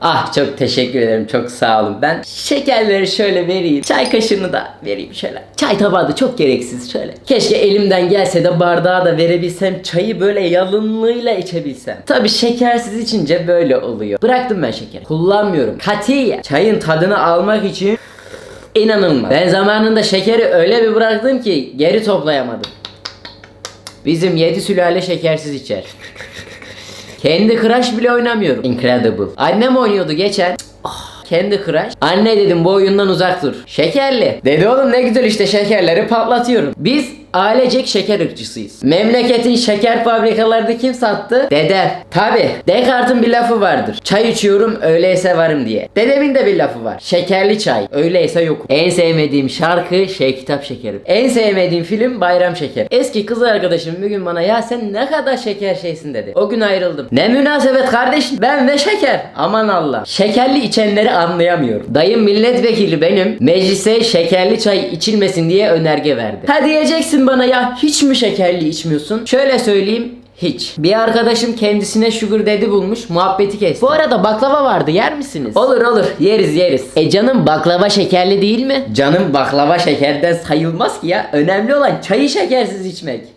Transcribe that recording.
Ah çok teşekkür ederim çok sağ olun. Ben şekerleri şöyle vereyim. Çay kaşığını da vereyim şöyle. Çay tabağı da çok gereksiz şöyle. Keşke elimden gelse de bardağı da verebilsem. Çayı böyle yalınlığıyla içebilsem. Tabi şekersiz içince böyle oluyor. Bıraktım ben şekeri. Kullanmıyorum. Katiyen. Çayın tadını almak için inanılmaz. Ben zamanında şekeri öyle bir bıraktım ki geri toplayamadım. Bizim yedi sülale şekersiz içer. Kendi Crush bile oynamıyorum. Incredible. Annem oynuyordu geçen. Ah, Kendi Crush. Anne dedim bu oyundan uzak dur. Şekerli. Dedi oğlum ne güzel işte şekerleri patlatıyorum. Biz ailecek şeker ırkçısıyız. Memleketin şeker fabrikalarını kim sattı? Dedem. Tabi. Descartes'in bir lafı vardır. Çay içiyorum öyleyse varım diye. Dedemin de bir lafı var. Şekerli çay. Öyleyse yokum. En sevmediğim şarkı şey kitap şekerim. En sevmediğim film Bayram Şeker. Eski kız arkadaşım bir gün bana ya sen ne kadar şeker şeysin dedi. O gün ayrıldım. Ne münasebet kardeşim ben ve şeker. Aman Allah. Şekerli içenleri anlayamıyorum. Dayım milletvekili benim. Meclise şekerli çay içilmesin diye önerge verdi. Ha diyeceksin bana ya hiç mi şekerli içmiyorsun? Şöyle söyleyeyim hiç. Bir arkadaşım kendisine sugar daddy bulmuş muhabbeti kesti. Bu arada baklava vardı yer misiniz? Olur olur yeriz yeriz. E canım baklava şekerli değil mi? Canım baklava şekerden sayılmaz ki ya. Önemli olan çayı şekersiz içmek.